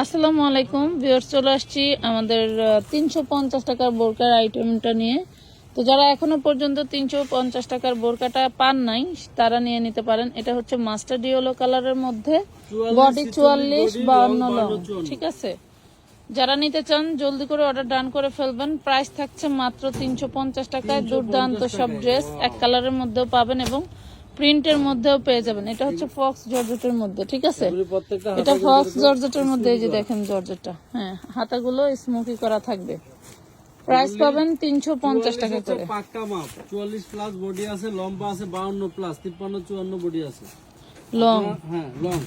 আসসালামু আলাইকুম। ভিউয়ার্স চলে আসছি আমাদের তিনশো পঞ্চাশ টাকার বোরকার আইটেমটা নিয়ে। তো যারা এখনও পর্যন্ত তিনশো পঞ্চাশ টাকার বোরকাটা পান নাই তারা নিয়ে নিতে পারেন। এটা হচ্ছে মাস্টার ডিওলো কালারের মধ্যে। বডি চুয়াল্লিশ বাউন্ন লং ঠিক আছে? যারা নিতে চান জলদি করে অর্ডার ডান করে ফেলবেন। প্রাইস থাকছে মাত্র তিনশো পঞ্চাশ টাকায়। দুর্দান্ত সব ড্রেস এক কালারের মধ্যেও পাবেন এবং প্রিন্টের মধ্যেও পেয়ে যাবেন। এটা হচ্ছে ফক্স জর্জেটের মধ্যে ঠিক আছে? এটা ফক্স জর্জেটের মধ্যে এই যে দেখেন জর্জেটটা। হ্যাঁ হাতাগুলো স্মোকি করা থাকবে। প্রাইস পাবেন তিনশো পঞ্চাশ টাকা করে। পাক্কা মাপ। চুয়াল্লিশ প্লাস বডি আছে লম্বা আছে বাউন্ন প্লাস তিপ্পান্ন চুয়ান্ন বডি আছে। লং হ্যাঁ লং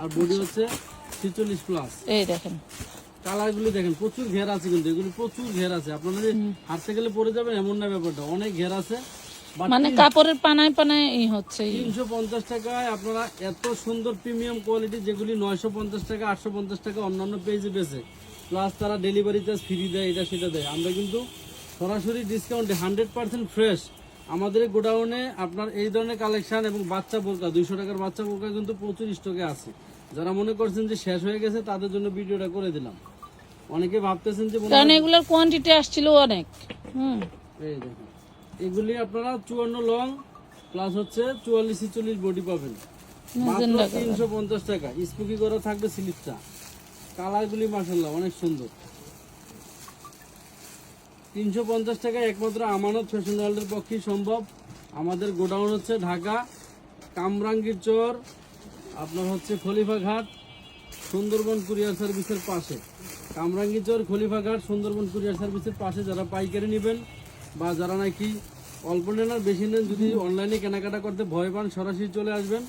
আর বডি হচ্ছে ছিচল্লিশ প্লাস এই দেখেন। কালার গুলি দেখেন প্রচুর ঘের আছে কিন্তু এগুলি প্রচুর ঘের আছে। আপনারা হাঁটতে গেলে পড়ে যাবেন এমন না ব্যাপারটা। অনেক ঘের আছে মানে কাপড়ের পানায় পানায় ই হচ্ছে ই। তিনশো পঞ্চাশ টাকায় আপনারা এত সুন্দর প্রিমিয়াম কোয়ালিটি যেগুলি নয়শো পঞ্চাশ টাকা আটশো পঞ্চাশ টাকা অন্যান্য পেজে বেছে প্লাস তারা ডেলিভারি চার্জ ফ্রি দেয় এটা সেটা দেয়। আমরা কিন্তু সরাসরি ডিসকাউন্টে হান্ড্রেড পার্সেন্ট ফ্রেশ আমাদের গোডাউনে আপনার এই ধরনের কালেকশন এবং বাচ্চা বোরকা দুইশো টাকার বাচ্চা বোরকা কিন্তু প্রচুর স্টকে আছে। যারা মনে করছেন যে শেষ হয়ে গেছে তাদের জন্য ভিডিওটা করে দিলাম। অনেকে ভাবতেছেন যে কারণ এগুলোর কোয়ান্টিটি আসছিল অনেক। হুম। এই দেখুন। এগুলি আপনারা চুয়ান্ন লং প্লাস হচ্ছে চুয়াল্লিশ ছিচল্লিশ বডি পাবেন। মাত্র তিনশো পঞ্চাশ টাকা। স্পুকি করা থাকবে স্লিপটা কালারগুলি মাসাল্লাহ অনেক সুন্দর। তিনশো পঞ্চাশ টাকা একমাত্র আমানত ফ্যাশন ওয়ার্ল্ডের পক্ষেই সম্ভব। আমাদের গোডাউন হচ্ছে ঢাকা কামরাঙ্গীর চর আপনার হচ্ছে খলিফাঘাট সুন্দরবন কুরিয়ার সার্ভিসের পাশে। কামরাঙ্গি চর খলিফাঘাট সুন্দরবন কুরিয়ার সার্ভিসের পাশে যারা পাইকারি নেবেন বা যারা নাকি অল্প নেন আর বেশি নেন, যদি অনলাইনে কেনাকাটা করতে ভয় পান, সরাসরি চলে আসবেন।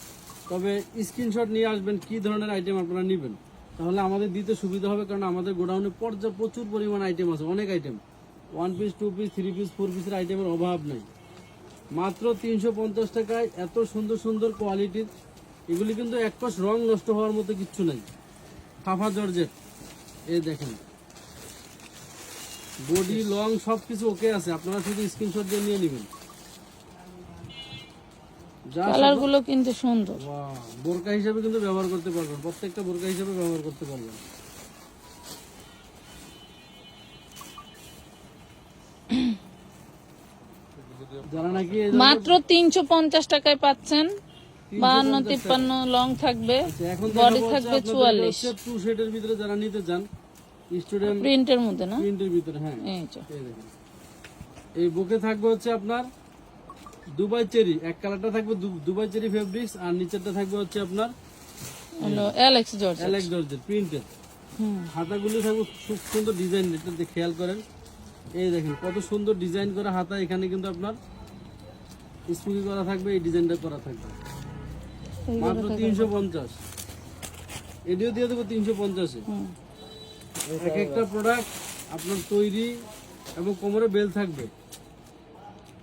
তবে স্ক্রিনশট নিয়ে আসবেন কি ধরনের আইটেম আপনারা নেবেন। তাহলে আমাদের দিতে সুবিধা হবে, কারণ আমাদের গোডাউনে পর্যাপ্ত প্রচুর পরিমাণ আইটেম আছে, অনেক item one piece two piece three piece four পিসের আইটেমের অভাব নেই। মাত্র তিনশো পঞ্চাশ টাকায় এত সুন্দর সুন্দর কোয়ালিটির এগুলি কিন্তু এক পাশ রং নষ্ট হওয়ার মতো কিচ্ছু নেই। ফাফা জর্জেট, এই দেখেন। বডি লং সব কিছু ওকে আছে। আপনারা শুধু স্ক্রিনশট দিয়ে নিয়ে নেবেন। কালারগুলো কিন্তু সুন্দর। বাহ, বোরকা হিসাবে কিন্তু ব্যবহার করতে পারবেন। প্রত্যেকটা বোরকা হিসাবে ব্যবহার করতে পারবেন। মাত্র তিনশো পঞ্চাশ টাকায় পাচ্ছেন। বাহান্ন তিপ্পান্ন লং থাকবে। এখন বডি থাকবে চুয়াল্লিশ। টু শেডের ভিতরে যারা নিতে চান স্টুডেন্ট প্রিন্টের মধ্যে না? প্রিন্টের ভিতরে হ্যাঁ। এই দেখেন। এই বুকে থাকবে হচ্ছে আপনার দুবাই চেরি। এক কালারটা থাকবে দুবাই চেরি ফেব্রিক্স আর নিচেরটা থাকবে হচ্ছে আপনার অ্যালেক্স জর্জ অ্যালেক্স জর্জের প্রিন্টের। হাতাগুলি থাকবে খুব সুন্দর ডিজাইন এটা খেয়াল করেন। এই দেখেন কত সুন্দর ডিজাইন করা হাতা। এখানে কিন্তু আপনার স্পুকি করা থাকবে এই ডিজাইনটা করা থাকবে। মাত্র তিনশো পঞ্চাশ। এটিও দিয়ে দেবো তিনশো পঞ্চাশে। এক একটা প্রোডাক্ট আপনার তৈরি এবং কোমরে বেল থাকবে।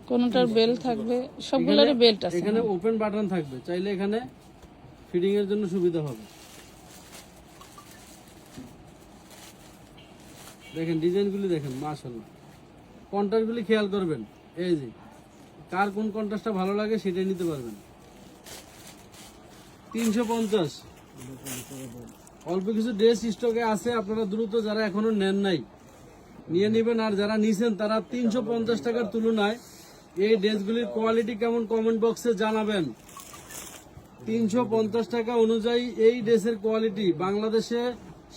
কোনটার বেল থাকবে সবগুলোরই বেল্ট আছে। এখানে ওপেন বাটন থাকবে। চাইলে এখানে ফিটিং এর জন্য সুবিধা হবে। দেখেন ডিজাইনগুলি দেখেন মাশাল্লাহ কন্ট্রাস্টগুলি খেয়াল করবেন। এই যে কার কোন কন্ট্রাস্টটা ভালো লাগে সেটাই নিতে পারবেন। তিনশো পঞ্চাশ। অল্প কিছু ড্রেস স্টকে আছে, আপনারা দ্রুত যারা এখনও নেন নাই, নিয়ে নেবেন। আর যারা নিছেন, তারা তিনশো পঞ্চাশ টাকার তুলনায় এই ড্রেসগুলির কোয়ালিটি কেমন কমেন্ট বক্সে জানাবেন। তিনশো পঞ্চাশ টাকা অনুযায়ী এই ড্রেসের কোয়ালিটি বাংলাদেশে,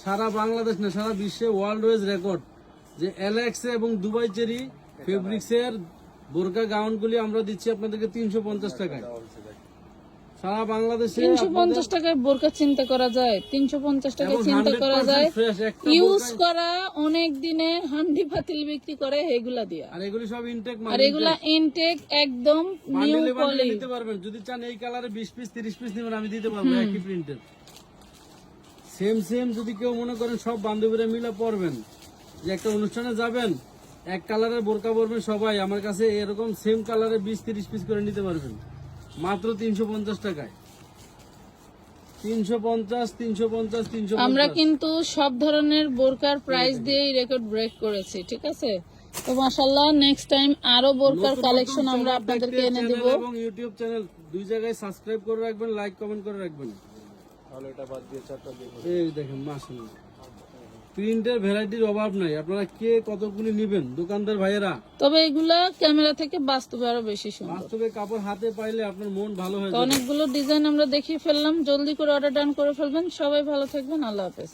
সারা বাংলাদেশ না, সারা বিশ্বে ওয়ার্ল্ড ওয়েজ রেকর্ড যে অ্যালেক্সে এবং দুবাই চেরি ফেব্রিক্সের বোরকা গাউনগুলি আমরা দিচ্ছি আপনাদেরকে তিনশো পঞ্চাশ টাকায়। সারা বাংলাদেশে তিনশো পঞ্চাশ টাকায় বোরকা চিন্তা করা যায় তিনশো পঞ্চাশ টাকায় চিন্তা করা যায়। ইউজ করা অনেক দিনে হান্ডি পাতিল বিক্রি করে এগুলা দিয়া। আর এগুলি সব ইনটেক আর এগুলা ইনটেক একদম নিউ বান্ডেলে নিতে পারবেন। যদি চান এই কালারে বিশ পিস তিরিশ পিস নেবেন আমি দিতে পারব একই প্রিন্টের সেম সেম যদি কেউ মনে করেন সব বান্ধবীরা মিলে পরবেন। যে একটা অনুষ্ঠানে যাবেন এক কালারের বোরকা পরবেন সবাই। আমার কাছে এরকম সেম কালারে বিশ তিরিশ পিস করে নিতে পারবেন। মাত্র তিনশো পঞ্চাশ টাকায়। তিনশো পঞ্চাশ তিনশো পঞ্চাশ তিনশো আমরা কিন্তু সব ধরনের বোরকার প্রাইস দিয়ে রেকর্ড ব্রেক করেছি ঠিক আছে? তো মাশাল্লাহ নেক্সট টাইম আরও বোরকার কালেকশন আমরা আপনাদেরকে এনে দেব। এবং ইউটিউব চ্যানেল দুই জায়গায় সাবস্ক্রাইব করে রাখবেন লাইক কমেন্ট করে রাখবেন। তাহলে এটা বাদ দিয়ে চারটা দিয়ে এই দেখেন মাশাআল্লাহ। প্রিন্টের ভ্যারাইটির অভাব নাই। আপনারা কে কতগুলি নেবেন? দোকানদার ভাইয়েরা। তবে এগুলা ক্যামেরা থেকে বাস্তবে আরও বেশি সুন্দর। বাস্তবে কাপড় হাতে পাইলে আপনার মন ভালো হয়ে যাবে। অনেকগুলো ডিজাইন আমরা দেখিয়ে ফেললাম। জলদি করে অর্ডার ডান করে ফেলবেন। সবাই ভালো থাকবেন। আল্লাহ হাফেজ।